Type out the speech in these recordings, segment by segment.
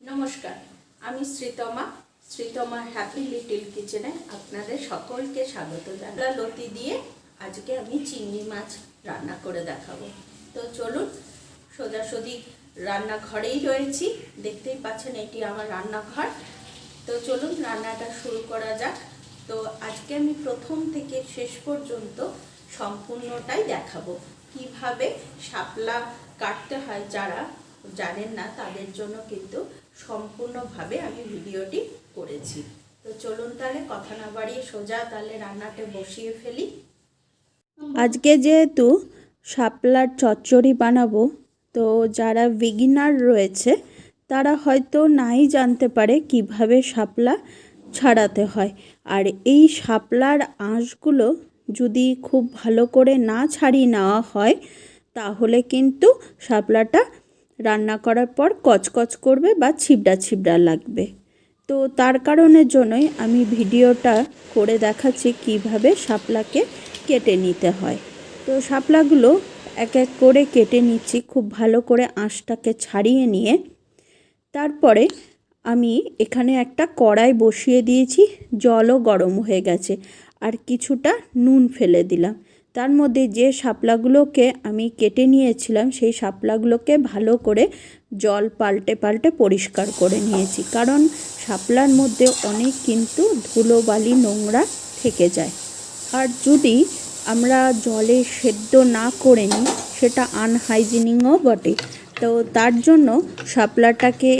নমস্কার, আমি Sreetama Sreetama happy little কিচেনে আপনাদের সকলকে স্বাগত জানাই। লতি দিয়ে আজকে আমি চিংড়ি মাছ রান্না করে দেখাবো। তো চলুন, সোজাসুজি রান্নাঘরেই রয়েছি, দেখতেই পাচ্ছেন এটি আমার রান্নাঘর। তো চলুন রান্নাটা শুরু করা যাক। তো আজকে আমি প্রথম থেকে শেষ পর্যন্ত সম্পূর্ণটাই দেখাবো। কীভাবে শাপলা কাটতে হয় যারা জানেন না, তাদের জন্য কিন্তু সম্পূর্ণভাবে আমি ভিডিওটি করেছি। তো চলুন তাহলে কথা না বাড়িয়ে সোজা তাহলে রান্নাটা বসিয়ে ফেলি। আজকে যেহেতু শাপলার চচ্চড়ি বানাবো, তো যারা বিগিনার রয়েছে, তারা হয়তো নাই জানতে পারে কীভাবে শাপলা ছাড়াতে হয়। আর এই শাপলার আঁশগুলো যদি খুব ভালো করে না ছাড়িয়ে নেওয়া হয়, তাহলে কিন্তু শাপলাটা রান্না করার পর কচকচ করবে বা ছিবড়া ছিবড়া লাগবে। তো তার কারণের জন্যই আমি ভিডিওটা করে দেখাচ্ছি কীভাবে শাপলাকে কেটে নিতে হয়। তো শাপলাগুলো এক এক করে কেটে নিচ্ছি, খুব ভালো করে আঁশটাকে ছাড়িয়ে নিয়ে। তারপরে আমি এখানে একটা কড়াই বসিয়ে দিয়েছি, জলও গরম হয়ে গেছে, আর কিছুটা নুন ফেলে দিলাম। তার মধ্যে যে শাপলাগুলোকে আমি কেটে নিয়েছিলাম, সেই শাপলাগুলোকে ভালো করে জল পাল্টে পাল্টে পরিষ্কার করে নিয়েছি। কারণ শাপলার মধ্যে অনেক কিন্তু ধুলোবালি নোংরা থেকে যায়। আর যদি আমরা জলে সেদ্ধ না করে নিই, সেটা আনহাইজিনিংও বটে। তো তার জন্য শাপলাটাকে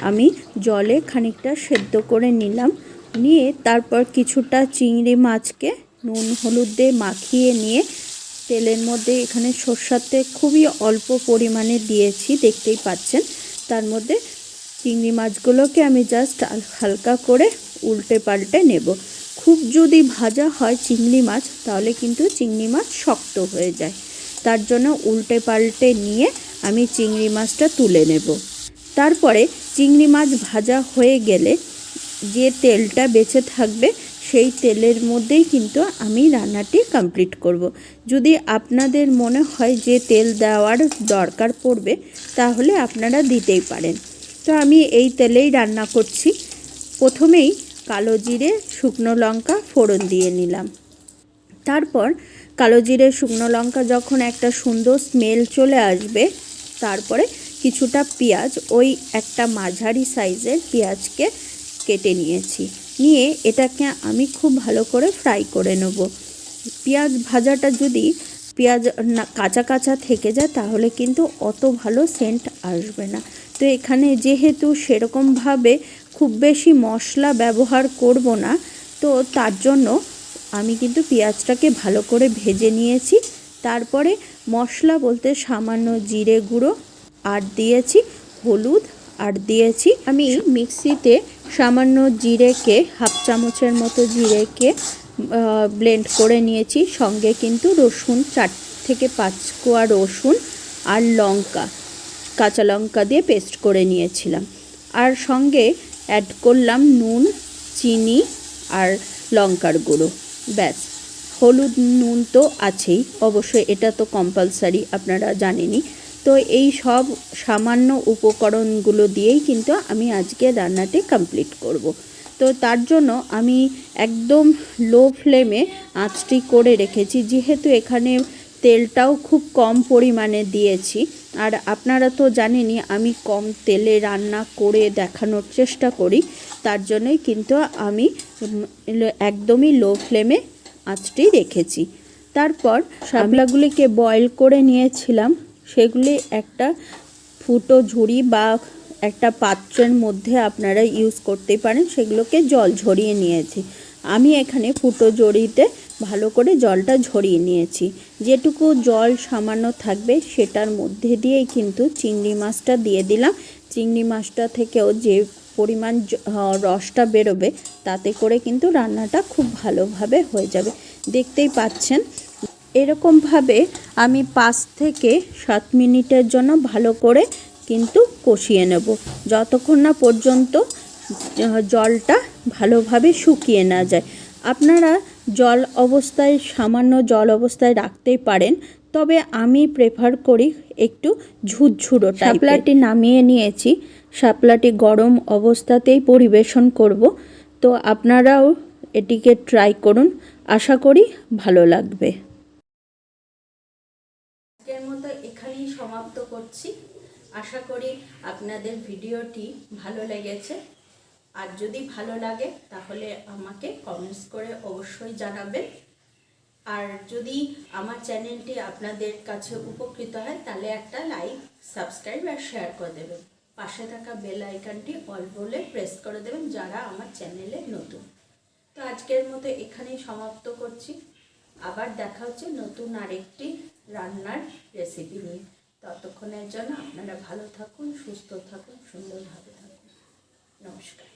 আমি জলে খানিকটা সেদ্ধ করে নিলাম। নিয়ে তারপর কিছুটা চিংড়ি মাছকে নুন, হলুদ দিয়ে মাখিয়ে নিয়ে তেলের মধ্যে এখানে সর্ষার তেল খুবই অল্প পরিমাণে দিয়েছি, দেখতেই পাচ্ছেন। তার মধ্যে চিংড়ি মাছগুলোকে আমি জাস্ট হালকা করে উল্টে পাল্টে নেব। খুব যদি ভাজা হয় চিংড়ি মাছ, তাহলে কিন্তু চিংড়ি মাছ শক্ত হয়ে যায়। তার জন্য উল্টে পাল্টে নিয়ে আমি চিংড়ি মাছটা তুলে নেব। তারপরে চিংড়ি মাছ ভাজা হয়ে গেলে যে তেলটা বেঁচে থাকবে সেই তেলের মধ্যেই কিন্তু আমি রান্নাটি কমপ্লিট করব। যদি আপনাদের মনে হয় যে তেল দেওয়ার দরকার পড়বে, তাহলে আপনারা দিতেই পারেন। তো আমি এই তেলেই রান্না করছি। প্রথমেই কালো জিরে, শুকনো লঙ্কা ফোড়ন দিয়ে নিলাম। তারপর কালো জিরে, শুকনো লঙ্কা যখন একটা সুন্দর স্মেল চলে আসবে, তারপরে কিছুটা পেঁয়াজ, ওই একটা মাঝারি সাইজের পেঁয়াজকে কেটে নিয়েছি। নিয়ে এটাকে আমি খুব ভালো করে ফ্রাই করে নেব। পেঁয়াজ ভাজাটা যদি পেঁয়াজ না কাঁচা কাঁচা থেকে যায় তাহলে কিন্তু অত ভালো সেন্ট আসবে না। তো এখানে যেহেতু সেরকমভাবে খুব বেশি মশলা ব্যবহার করব না তো তার জন্য আমি কিন্তু পেঁয়াজটাকে ভালো করে ভেজে নিয়েছি। তারপরে মশলা বলতে সামান্য জিরে গুঁড়ো আর দিয়েছি হলুদ আর দিয়েছি আমি মিক্সিতে সামান্য জিরেকে, হাফ চামচের মতো জিরেকে ব্লেন্ড করে নিয়েছি। সঙ্গে কিন্তু রসুন, চার থেকে পাঁচ কোয়া রসুন আর লঙ্কা, কাঁচা লঙ্কা দিয়ে পেস্ট করে নিয়েছিলাম। আর সঙ্গে অ্যাড করলাম নুন, চিনি আর লঙ্কার গুঁড়ো। ব্যাস, হলুদ নুন তো আছেই। অবশ্যই এটা তো কম্পালসারি আপনারা জানেনই। তো এই সব সামান্য উপকরণগুলো দিয়েই কিন্তু আমি আজকে রান্নাটি কমপ্লিট করব। তো তার জন্য আমি একদম লো ফ্লেমে আঁচটি করে রেখেছি। যেহেতু এখানে তেলটাও খুব কম পরিমাণে দিয়েছি। আর আপনারা তো জানেনই, আমি কম তেলে রান্না করে দেখানোর চেষ্টা করি। তার জন্যই কিন্তু আমি একদমই লো ফ্লেমে আঁচটি রেখেছি। তারপর শাপলাগুলিকে বয়েল করে নিয়েছিলাম। সেগুলি একটা ফুটো ঝুড়ি বা একটা পাত্রের মধ্যে আপনারা ইউজ করতে পারেন। সেগুলোকে জল ঝরিয়ে নিয়েছি। আমি এখানে ফুটো জড়িতে ভালো করে জলটা ঝরিয়ে নিয়েছি। যেটুকু জল সামান্য থাকবে সেটার মধ্যে দিয়েই কিন্তু চিংড়ি মাছটা দিয়ে দিলাম। চিংড়ি মাছটা থেকেও যে পরিমাণ রসটা বেরোবে তাতে করে কিন্তু রান্নাটা খুব ভালোভাবে হয়ে যাবে। দেখতেই পাচ্ছেন এরকমভাবে আমি পাঁচ থেকে সাত মিনিটের জন্য ভালো করে কিন্তু কষিয়ে নেব। যতক্ষণ না পর্যন্ত জলটা ভালোভাবে শুকিয়ে না যায়। আপনারা জল অবস্থায়, সামান্য জল অবস্থায় রাখতেই পারেন, তবে আমি প্রেফার করি একটু ঝুরঝুরো শাপলাটি নামিয়ে নিয়েছি। শাপলাটি গরম অবস্থাতেই পরিবেশন করব। তো আপনারাও এটিকে ট্রাই করুন। আশা করি ভালো লাগবে আজকের মতো এখানেই করছি। আশা করি আপনাদের ভিডিওটি ভালো লেগেছে। আর যদি ভালো লাগে, তাহলে আমাকে কমেন্টস করে অবশ্যই জানাবেন। আর যদি আমার চ্যানেলটি আপনাদের কাছে উপকৃত হয়, তাহলে একটা লাইক সাবস্ক্রাইব আর শেয়ার করে দেবেন। পাশে থাকা বেল আইকনটি অল বলে প্রেস করে দেবেন, যারা আমার চ্যানেলে নতুন। তো আজকের মতো এখানেই সমাপ্ত করছি। আবার দেখা হচ্ছে নতুন আরেকটি রান্নার রেসিপি নিয়ে। ততক্ষণের জন্য আপনারা ভালো থাকুন সুস্থ থাকুন সুন্দরভাবে থাকুন। নমস্কার।